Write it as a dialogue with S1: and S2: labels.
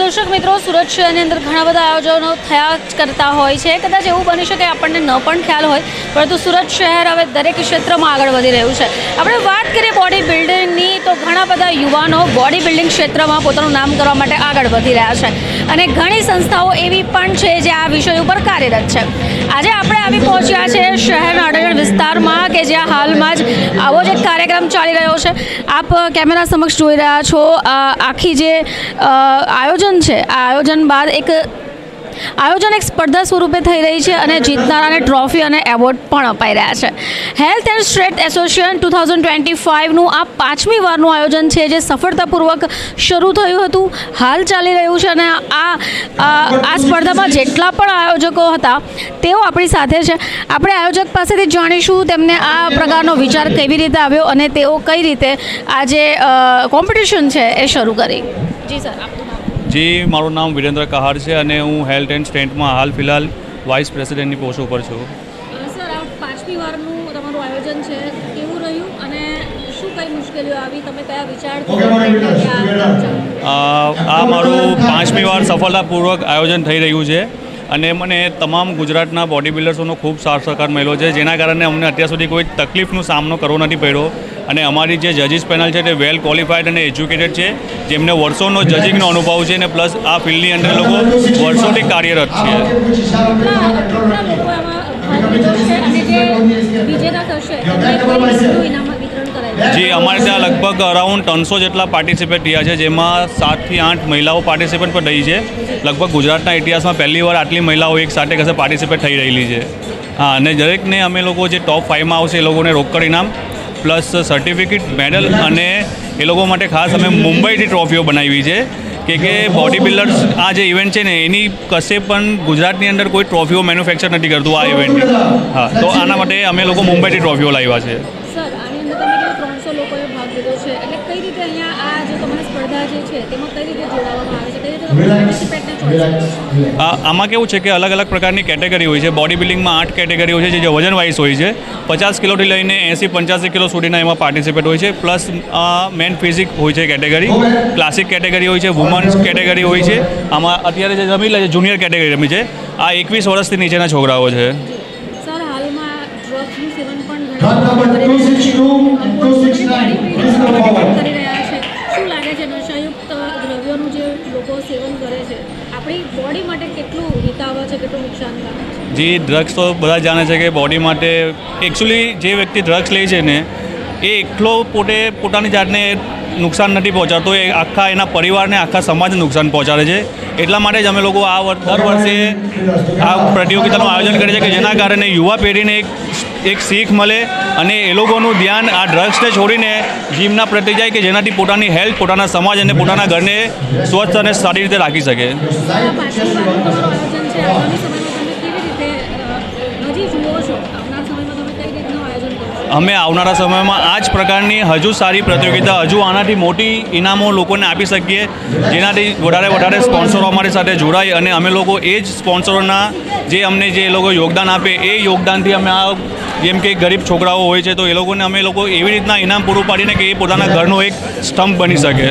S1: દર્શક મિત્રો, સુરત શહેરની અંદર ઘણા બધા આયોજનો થયા કરતા હોય છે. કદાચ એવું બની શકે આપણને ન પણ ખ્યાલ હોય, પરંતુ સુરત શહેર હવે દરેક ક્ષેત્રમાં આગળ વધી રહ્યું છે. આપણે વાત કરીએ બોડી બિલ્ડિંગની તો ઘણા બધા યુવાનો બોડી બિલ્ડિંગ ક્ષેત્રમાં પોતાનું નામ કરવા માટે આગળ વધી રહ્યા છે. અને ઘણી સંસ્થાઓ એવી પણ છે જે આ વિષય ઉપર કાર્યરત છે. આજે આપણે આવી પહોંચ્યા છે શહેરના અડગણ વિસ્તારમાં કે જ્યાં હાલમાં જ આવો જ એક કાર્યક્રમ ચાલી રહ્યો છે. આપ કેમેરા સમક્ષ જોઈ રહ્યા છો. આખી જે આયોજન છે, આ આયોજન બાદ એક આયોજન એક સ્પર્ધા સ્વરૂપે થઈ રહી છે અને જીતનારાને ટ્રોફી અને એવોર્ડ પણ અપાઈ રહ્યા છે. Health and straight association two thousand twenty ફાઇવનું આ પાંચમી વારનું આયોજન છે જે સફળતાપૂર્વક શરૂ થયું હતું, હાલ ચાલી રહ્યું છે અને આ આ સ્પર્ધામાં જેટલા પણ આયોજકો હતા, તેઓ આપણી સાથે છે. આપણે આયોજક પાસેથી જાણીશું તેમને આ પ્રકારનો વિચાર કેવી રીતે આવ્યો અને તેઓ કઈ રીતે આ જે કોમ્પિટિશન છે એ શરૂ કરી. જી સર
S2: જી મારું નામ વિરેન્દ્ર કહાર છે અને હું હેલ્થ એન્ડ સ્ટેન્ટમાં હાલ ફિલહાલ વાઇસ પ્રેસિડેન્ટની પોસ્ટ ઉપર છું.
S1: સર આ પાંચમી વારનું તમારું આયોજન છે કેવું રહ્યું અને શું કઈ મુશ્કેલીઓ આવી? તમે કયા વિચાર
S2: આ મારું પાંચમી વાર સફળતાપૂર્વક આયોજન થઈ રહ્યું છે અને મને તમામ ગુજરાતના બોડી બિલ્ડર્સોનો ખૂબ સાથ સહકાર મળ્યો છે જેના કારણે અમને અત્યાર સુધી કોઈ તકલીફનો સામનો કરવો નથી પડ્યો. અને અમારી જે જજીસ પેનલ છે તે વેલ ક્વોલિફાઈડ અને એજ્યુકેટેડ છે. જેમને વર્ષોનો જજિંગનો અનુભવ છે અને પ્લસ આ ફિલ્ડની અંદર લોકો વર્ષોથી કાર્યરત છે. જી અમારે ત્યાં લગભગ અરાઉન્ડ ત્રણસો જેટલા પાર્ટિસિપેટ થયા છે જેમાં સાતથી આઠ મહિલાઓ પાર્ટિસિપેટ પણ રહી છે. લગભગ ગુજરાતના ઇતિહાસમાં પહેલી વાર આટલી મહિલાઓ એક સાથે કશે પાર્ટિસિપેટ થઈ રહેલી છે. હા અને દરેકને અમે લોકો જે ટોપ ફાઇવમાં આવશે એ લોકોને રોકડ ઇનામ પ્લસ સર્ટિફિકેટ, મેડલ અને એ લોકો માટે ખાસ અમે મુંબઈથી ટ્રોફીઓ બનાવી છે. કે કે બોડી બિલ્ડર્સ આ જે ઇવેન્ટ છે ને, એની કશે પણ ગુજરાતની અંદર કોઈ ટ્રોફીઓ મેન્યુફેક્ચર નથી કરતું આ ઇવેન્ટની હા, તો આના માટે અમે લોકો મુંબઈથી ટ્રોફીઓ લાવ્યા છે.
S1: આની અંદર તમે કીધું ત્રણસો લોકોએ ભાગ લીધો છે. એટલે કઈ રીતે અહીંયા આ જે તમારી સ્પર્ધા જે છે તેમાં કઈ રીતે જોડાવવામાં આવે છે? કઈ રીતે
S2: આમાં કેવું છે કે અલગ અલગ પ્રકારની કેટેગરી હોય છે. બોડી બિલ્ડિંગમાં આઠ કેટેગરી હોય છે જે વજન વાઇઝ હોય છે. પચાસ કિલોથી લઈને એંસી પંચ્યાસી કિલો સુધીના એમાં પાર્ટિસિપેટ હોય છે. પ્લસ મેન ફિઝિક હોય છે કેટેગરી. ક્લાસિક કેટેગરી હોય છે વુમન્સ કેટેગરી હોય છે. આમાં અત્યારે જે રમી લે છે જુનિયર કેટેગરી રમી છે. આ એકવીસ વર્ષથી નીચેના છોકરાઓ છે.
S1: સર હાલમાં ડ્રગ્સનું ઘણા લોકો કરી રહ્યા છે. કરી શું લાગે છે નશાયુક્ત દ્રવ્યોનું જે લોકો સેવન કરે છે આપણી બોડી માટે કેટલું હિતાવહ છે કેટલું નુકસાનકારક છે?
S2: જે ડ્રગ્સ તો બધા જાણે છે કે બોડી માટે એકચ્યુઅલી જે વ્યક્તિ ડ્રગ્સ લે છે ને એ એકલો પોતે પોતાની જાતને નુકસાન નથી પહોંચાડતો. એ આખા એના પરિવારને આખા સમાજને નુકસાન પહોંચાડે છે. એટલા માટે જ અમે લોકો આ દર વર્ષે આ પ્રતિયોગિતાનું આયોજન કરીએ છીએ કે જેના કારણે યુવા પેઢીને એક એક શીખ મળે અને એ લોકોનું ધ્યાન આ ડ્રગ્સને છોડીને જીમના પ્રત્યે જાય કે જેનાથી પોતાની હેલ્થ પોતાના સમાજ અને પોતાના ઘરને સ્વસ્થ અને સારી રીતે રાખી શકે. અમે આવનારા સમયમાં આ જ પ્રકારની હજુ સારી પ્રતિયોગિતા હજુ આનાથી મોટી ઇનામો લોકોને આપી શકીએ જેનાથી વધારે વધારે સ્પોન્સરો અમારી સાથે જોડાય અને અમે લોકો એ જ સ્પોન્સરોના જે અમને જે એ લોકો યોગદાન આપે એ યોગદાનથી અમે આ જેમ કે ગરીબ છોકરાઓ હોય છે, તો એ લોકોને અમે લોકો એવી રીતના ઇનામ પૂરું પાડીને કે એ પોતાના ઘરનો એક સ્તંભ બની શકે.